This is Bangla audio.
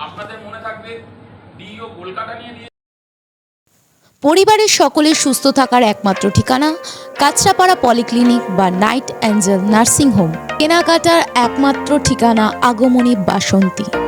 আপনাদের মনে থাকবে ডিও কলকাতা নিয়ে পরিবারের সকলের সুস্থ থাকার একমাত্র ঠিকানা কাঁচরাপাড়া পলিক্লিনিক বা নাইট অ্যাঞ্জেল নার্সিং হোম। কেনাকাটার একমাত্র ঠিকানা আগমনী বাসন্তী।